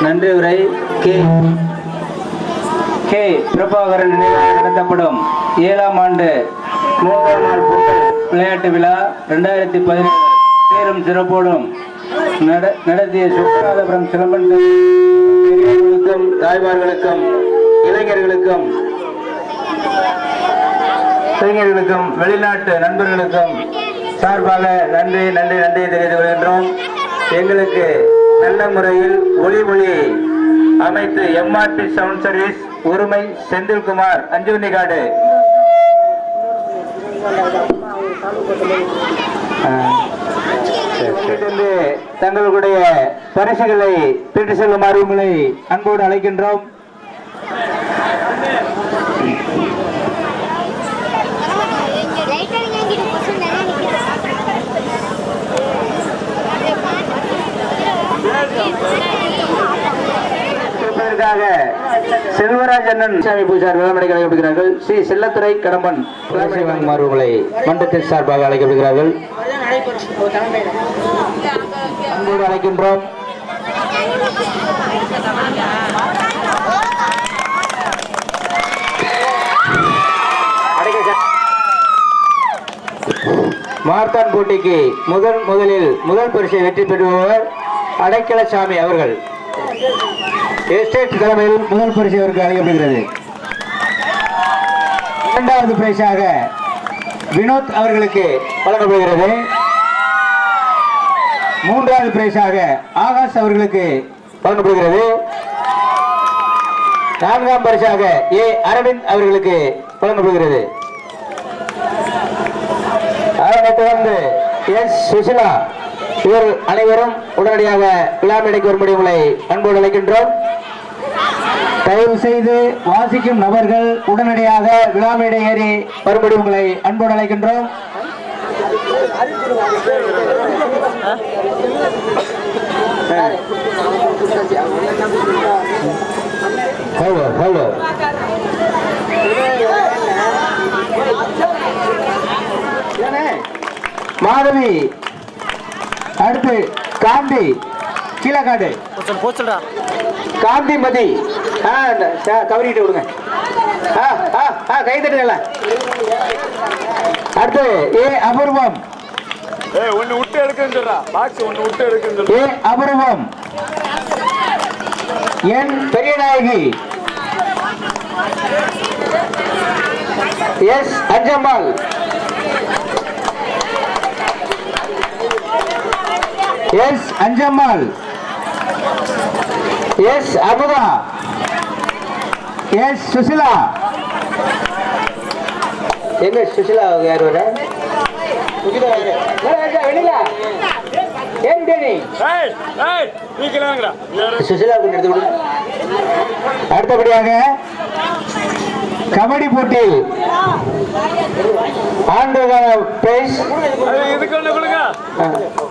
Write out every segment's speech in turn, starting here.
நன்றி உரை K. K. Prabhakaran நினைவாக நடத்தப்படும் ஏழாம் ஆண்டு மூன்றாம் நாள் விளையாட்டு விழா ரெண்டாயிரத்தி பதினேழு. பேரும் சிறப்போடும் நட- நடத்திய சுப்ராதபுரம் சிலம்பன் பெரியவர்களுக்கும் தாய்மார்களுக்கும் இளைஞர்களுக்கும் இளைஞர்களுக்கும் வெளிநாட்டு நண்பர்களுக்கும் சார்பாக நன்றி நன்றி நன்றி தெரிவித்துக் கொள்கின்றோம். எங்களுக்கு நல்ல முறையில் ஒளி ஒளி அமைத்து எம்ஆர்பி சவுண்ட் சர்வீஸ் உரிமை செந்தில்குமார் அஞ்சுவன்னிகாடு தங்களுடைய பரிசுகளை பெற்று செல்லுமாறு உங்களை அன்போடு அழைக்கின்றோம். இருப்பதற்காக செல்வராஜ் அண்ணன் சாமி பூஜார் விளம்பரம் அழைக்கப்படுகிறார்கள். ஸ்ரீ செல்லத்துறை கடம்பன் விளம்பரம் வாங்குமாறு உங்களை சார்பாக அழைக்கப்படுகிறார்கள். அன்போடு அழைக்கின்றோம். மார்த்தான் போட்டிக்கு முதல் முதலில் முதல் பரிசை வெற்றி பெறுபவர் அடைக்கலசாமி அவர்கள். எஸ்டேட் தலைமையில் முதல் பரிசு அவருக்கு அளிக்கப்படுகிறது. இரண்டாவது பரிசாக வினோத் அவர்களுக்கு வழங்கப்படுகிறது. மூன்றாவது பிரைஸாக ஆகாஷ் அவர்களுக்கு வழங்கப்படுகிறது. நான்காம் பரிசாக ஏ அரவிந்த் அவர்களுக்கு வழங்கப்படுகிறது. அதனைத் தொடர்ந்து எஸ் சுசிலா இவர் அனைவரும் உடனடியாக விழா மேடைக்கு வரும்படி உங்களை அன்போடு அழைக்கின்றோம். தயவு செய்து வாசிக்கும் நபர்கள் உடனடியாக விழா மேடை ஏறி வரும்படி உங்களை அன்போடு அழைக்கின்றோம். ஹலோ ஹலோ மாதவி அடுத்து காந்தி கீழக்காடு போச்சுடா காந்திமதி ஆ கவரிக்கிட்டு விடுங்க. ஆ ஆ ஆ கை தட்டுங்கள அடுத்து ஏ அபூர்வம். ஏய் ஒன்னு விட்டு எடுக்குன்னு சொல்றா பாக்ஸ் ஒன்னு விட்டு எடுக்குன்னு சொல்றா ஏ அபூர்வம். N Periyanayaki S Anjammal S Anjammal. S Amudha. S Sushila. எங்க சுசிலா யார் வர அடுத்தபடியாக கபடி போட்டி. ஆண்டுக்கான பிரைஸ்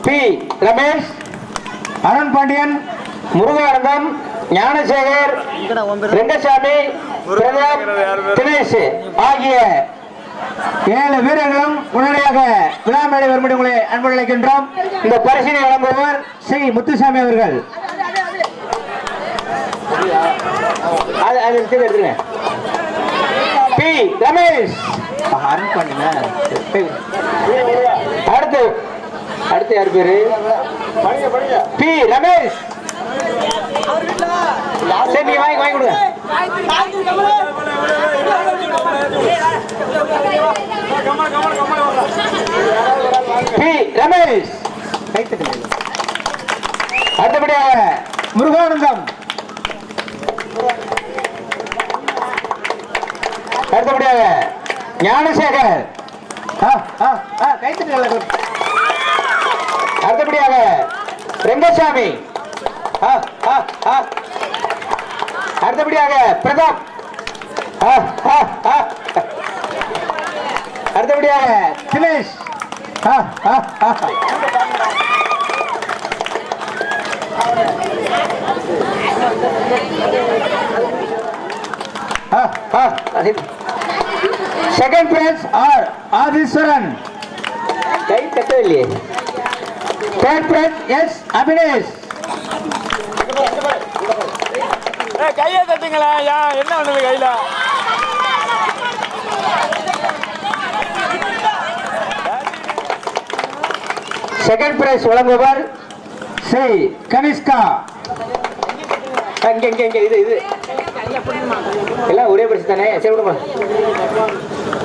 பி. ரமேஷ். அருண் பாண்டியன். முருகானந்தம். ஞானசேகர். ரெங்கசாமி. பிரதாப். தினேஷ் ஆகிய ஏழு வீரர்களும் உடனடியாக விழா மேடை வரும்படி உங்களை அன்பு அழைக்கின்றோம். இந்த பரிசினை வழங்குபவர் ஸ்ரீ முத்துசாமி அவர்கள். அது அது எடுத்து எடுத்துருங்க பி. ரமேஷ். அருண் பாண்டியன் அடுத்து அடுத்து யார் பேரு? பி ரமேஷ். சரி நீங்க வாங்கி வாங்கி கொடுங்க. கம்மா பி ரமேஷ். அடுத்தபடியாக முருகானந்தம். அடுத்தபடியாக ஞானசேகர் ஆ, ஆ, ஆ, அடுத்தபடியாக ரெங்கசாமி ஆ, ஆ, ஆ. அடுத்தபடியாக பிரதாப் ஆ, ஆ, ஆ. அடுத்தபடியாக தினேஷ் ஆ, ஆ, ஆ. ஆ, ஆ, செகண்ட் பிரைஸ் ஆர் ஆதீஸ்வரன் கை தட்டவில்லையே தேர்ட் பிரைஸ் எஸ் அபினேஷ் கையை தட்டுங்களேன் ஏன் என்ன பண்ணுது கையில? செகண்ட் பிரைஸ் வழங்குவர் ஸ்ரீ கனிஷ்கா. இங்க இங்க இங்க இது இது. எல்லாம் ஒரே பிரைஸ் தானே? சரி விடுமா.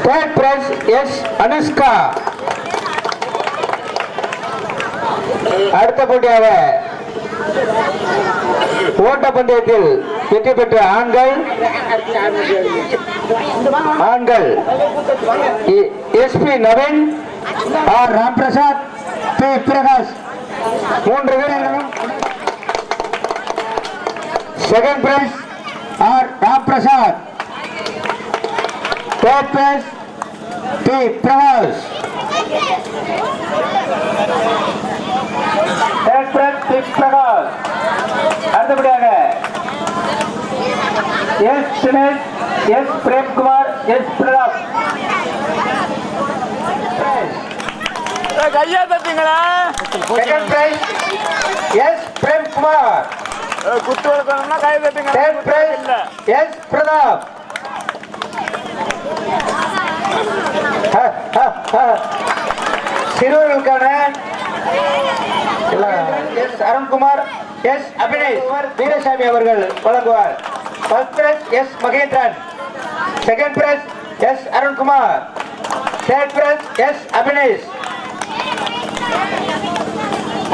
தேர்ட் பிரைஸ் எஸ் அனுஷ்கா அடுத்த போட்டியாக ஓட்டப்பந்தயத்தில் வெற்றி பெற்ற ஆண்கள். ஆண்கள். S P Naveen R Ramprasad P Prakash. மூன்று வீரர்களும். Second prize R Ramprasad. Third prize P Prakash prize P Prakash அடுத்தபடியாக S Dinesh S Premkumar S Prathap கையை தட்டுங்களேன் செகண்ட் பிரைஸ் எஸ் பிரேம்குமார் குத்து வளர்க்கணும்னா கையை தட்டுங்க எஸ் பிரதாப். சிறுவர்களுக்கான எஸ் அருண்குமார் எஸ் அபினேஷ் வீரசாமி அவர்கள் வழங்குவார். First prize S Mahendran. Second prize S Arunkumar. Third prize S Abinesh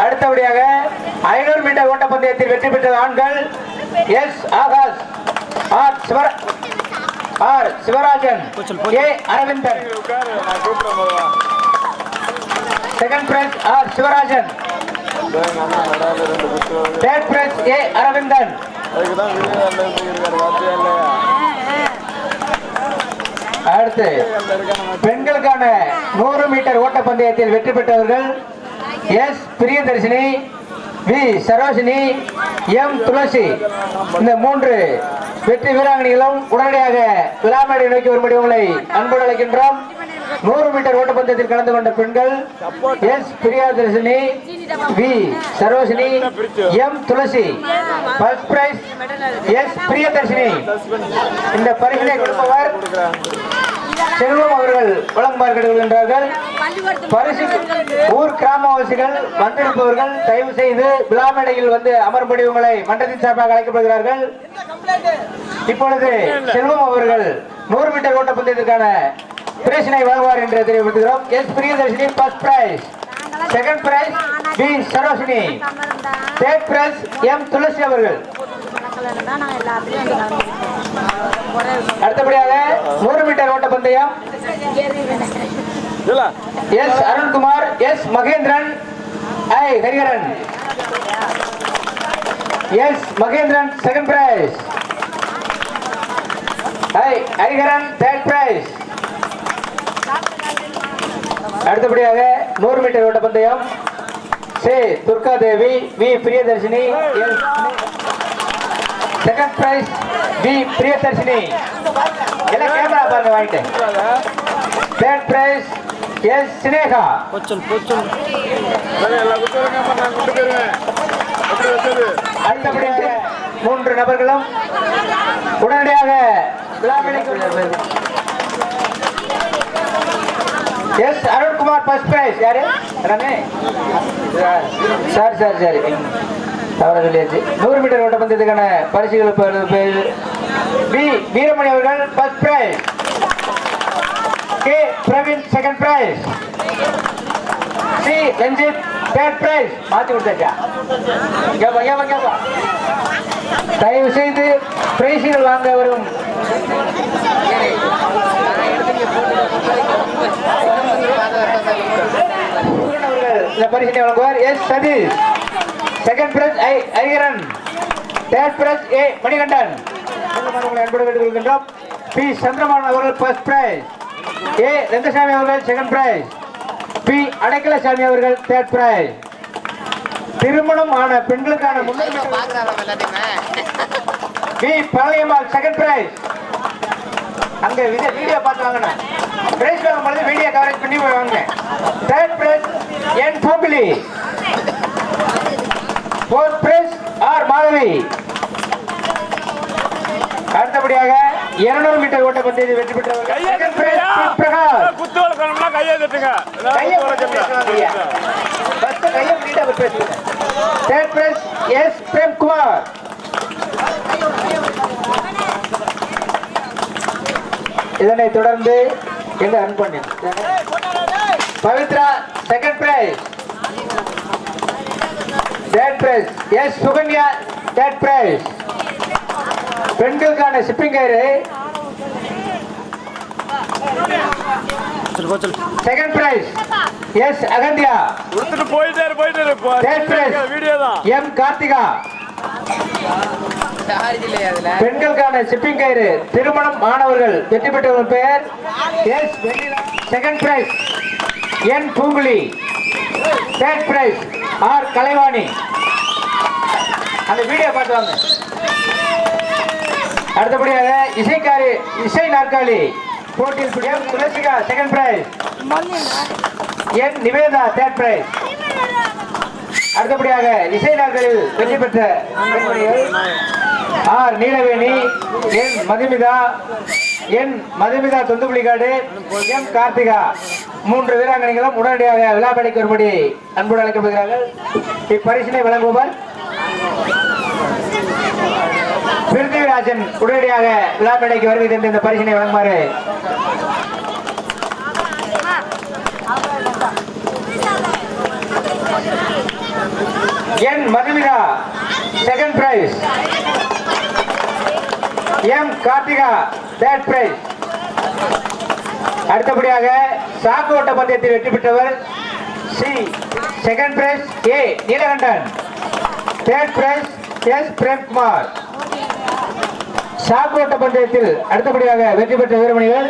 அடுத்தபடியாக ஐநூறு மீட்டர் ஓட்டப்பந்தயத்தில் வெற்றி பெற்ற ஆண்கள் S Akash R சிவர R Sivarajan A Aravindan. Second prize R Sivarajan. Third prize A Aravindan. அடுத்து பெண்களுக்கான நூறு மீட்டர் ஓட்டப்பந்தயத்தில் வெற்றி பெற்றவர்கள் S Priyadharshini V Sarojini M Thulasi. இந்த மூன்று வெற்றி வீராங்கனைகளும் உடனடியாக விழாமேடை நோக்கி வரும்படி உங்களை அன்போடு அழைக்கின்றோம். நூறு மீட்டர் ஓட்டப்பந்தயத்தில் கலந்து கொண்ட பெண்கள் S. Priyadharshini V. Sarojini M. Thulasi first prize S. Priyadharshini. இந்த பரிசினை கொடுப்பவர் செல்வம் அவர்கள் வழங்குமாறு பரிசு ஊர் கிராமவாசிகள் வந்திருப்பவர்கள் தயவு செய்து விழாமேடையில் வந்து அமர்படி உங்களை மன்றத்தின் சார்பாக அழைக்கப்படுகிறார்கள். இப்பொழுது செல்வம் அவர்கள் நூறு மீட்டர் ஓட்ட பந்தயத்திற்கான பிரேசினை வழங்குவார் என்று தெரியப்படுத்துகிறோம். S Priyadharshini first prize second prize P Sarojini third prize M Thulasi அவர்கள். அடுத்தபடியாக நூறு மீட்டர் ஓட்ட பந்தயம். S Arunkumar S Mahendran I Hariharan. S Mahendran second prize I Hariharan third prize அடுத்தபடியாக நூறு மீட்டர் ஓட்ட பந்தயம். சே Durga Devi V Priyadharshini second prize V Priyadharshini. எல்லாம் கேமரா பாருங்க வாங்கிட்டேன் தேர்ட் பிரைஸ் எஸ் சினேகா. எப்படி வச்சது? அடுத்தபடியாக மூன்று நபர்களும் உடனடியாக எஸ் அருண்குமார் ஃபர்ஸ்ட் பிரைஸ் யாரு? ரமே. Sorry sorry sorry. தவற சொல்லியாச்சு. நூறு மீட்டர் ஓட்ட பந்தயத்துக்கான பரிசுகள் பி வீரமணி அவர்கள் first prize K Praveen second prize C Ranjith third prize மாத்தி கொடுத்தாச்சா? கேப்பா கேப்பா கேப்பா தயவு செய்து பிரைஸுகள் வாங்க வரும் இந்த பரிசினை வழங்குவார். S Sathish. Second prize I Aigaran. Third prize A Manikandan. உங்களை அன்போடு கேட்டுக்கொள்கின்றோம் பி. சந்திரமான் அவர்கள் ஃபர்ஸ்ட் பிரைஸ் ஏ. ரெங்கசாமி அவர்கள் செகண்ட் பிரைஸ் பி. அடைக்கலசாமி அவர்கள் தேர்ட் பிரைஸ் திருமணம் ஆன பெண்களுக்கான முன்னுரிமை பி. பழனியம்மாள் செகண்ட் பிரைஸ் அங்க வீடியோ பார்த்து வாங்கினேன் பிரைஸ் வாங்கும் பொழுது வீடியோ கவரேஜ் பண்ணி போய் வாங்கினேன். Third prize N Poombili fourth prize R Madhavi. இருநூறு மீட்டர் ஓட்ட பந்தயத்தில் வெற்றி பெற்றவர் கையை குத்து வளர்க்கணும்னா தட்டுங்க third prize S. Prem Kumar இதனை தொடர்ந்து எங்க ரன் பண்ணி Pavithra second prize third prize S. Sukanya third prize பெண்களுக்கான ஷிப்பிங் கயிறு. Second prize S Agandhiya. கொடுத்துட்டு போயிட்டே இரு, போயிட்டே இரு. இப்போ Third prize. வீடியோ தான். எம் கார்த்திகா. பெண்களுக்கான ஷிப்பிங் கயிறு. திருமணம் மாணவர்கள் வெற்றி பெற்றவர் பெயர். S second prize N Poonguzhi third prize R Kalaivani. அந்த வீடியோ பார்த்து வாங்க. அடுத்தபடியாக இசைக்காரி இசை நாற்காலி போட்டியில் M Thulasika second prize N Nivetha third prize அடுத்தபடியாக இசை நாட்களில் வெற்றி பெற்ற R. Neelaveni N Madhumitha N Madhumitha Thondupulikadu M. Karthika. மூன்று வீராங்கனைகளும் உடனடியாக விழாப்படைக்கு வரும்படி அன்போடு அழைக்கப்படுகிறார்கள். இப்பரிசினை வழங்குவார் பிருத்திவிராஜன் உடனடியாக விழாப்படைக்கு வருகை தந்து இந்த பரிசினை வழங்குமாறு. N Madhumitha second prize M Karthika third prize அடுத்தபடியாக சாக்கு ஓட்ட பந்தயத்தில் வெற்றி பெற்றவர் C second prize A Neelakandan. Third prize S Premkumar. சாக்கு ஓட்ட பந்தயத்தில் அடுத்தபடியாக வெற்றி பெற்ற வீரமணிகள்.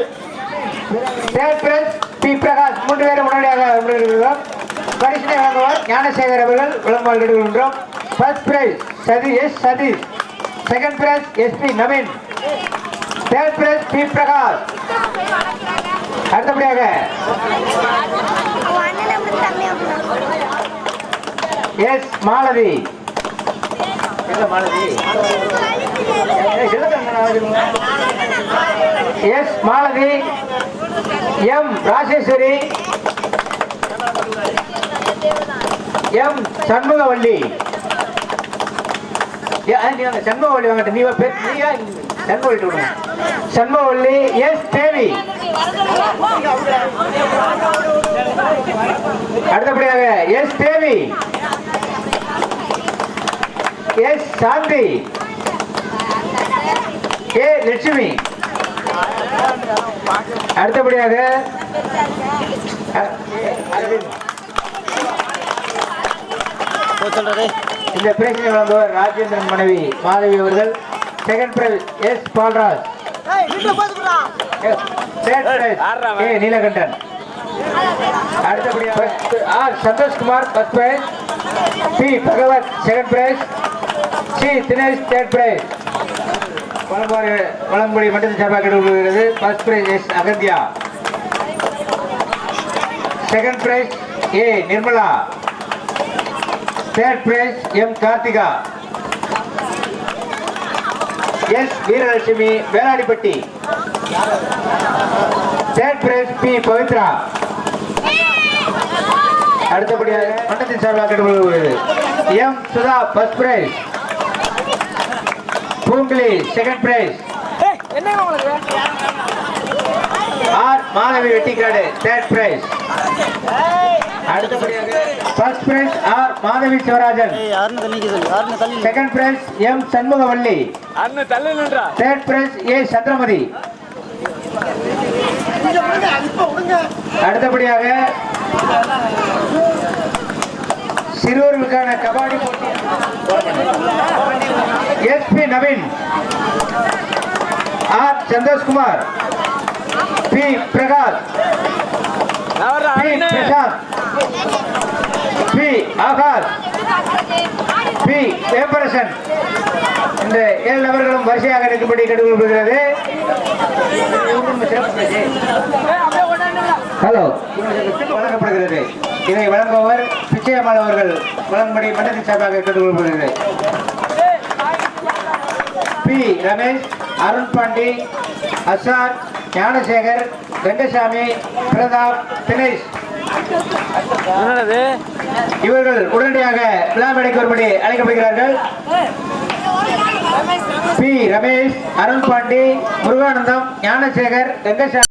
பி. பிரகாஷ் மூன்று பேரும் உடனடியாக வருகிறோம் பரிசினை வழங்குவார் ஞானசேகர் அவர்கள் விளம்பால் எடுக்கின்றோம் ஃபர்ஸ்ட் பிரைஸ் சதி S Sathish second prize S P Naveen. Third prize P. Prakash. அடுத்தபடியாக எஸ் மாலதி. எங்க Malathi? S Malathi. M Rajeswari M Shanmugavalli Shanmugavalli ஆ, நீ வாங்க, நீ பேர் நீயா? விடுங்க. எஸ் தேவி. அடுத்தபடியாக S Devi S Shanthi A Lakshmi. அடுத்தபடியாக. இந்த பிரச்சனை வழங்குவர் ராஜேந்திரன் மனைவி மாதவி அவர்கள் second prize S Palraj. A Neelakandan. அடுத்தபடியாக R Santhoshkumar first prize C Bhagavath second prize C Dinesh third prize வழங்குவார் வழங்கும்படி மண்டல சார்பாக கிடைக்கிறது first prize S Agandhiya. Second prize A Nirmala. Third prize M Karthika. S Veeralakshmi Veladippatti. Third prize P Pavithra. அடுத்தபடியாக மண்டலத்தின் சார்பாக கெடுக்கப்படுகிறது M Sudha first prize Poongili second prize R. Madhavi Vettikadu third prize அடுத்தபடியாக first prize R. Madhavi Sivarajan. Second prize M Shanmugavalli. அண்ணன் தள்ளி நின்றா third prize A Chandramathi அடுத்தபடியாக சிறுவர்களுக்கான கபாடி போட்டி. S P Naveen R Santhoshkumar P Prakash P. Prashanth P Akash P Vepparasan இந்த ஏழு நபர்களும் வரிசையாக இருக்கும்படி கேட்டுக்கொள்ளப்படுகிறது ஹலோ வழங்கப்படுகிறது. இதை வழங்குபவர் பிச்சையம்மாள் அவர்கள். வழங்கும்படி மண்டலத்தின் சார்பாக கேட்டுக்கொள்ளப்படுகிறது பி ரமேஷ் அருண் பாண்டி அசார் ஞானசேகர் வெங்கசாமி பிரதாப் தினேஷ். இவர்கள் உடனடியாக விழா மேடைக்கு வரும்படி அழைக்கப்படுகிறார்கள். பி ரமேஷ் அருண் பாண்டி முருகானந்தம் ஞானசேகர் வெங்கசாமி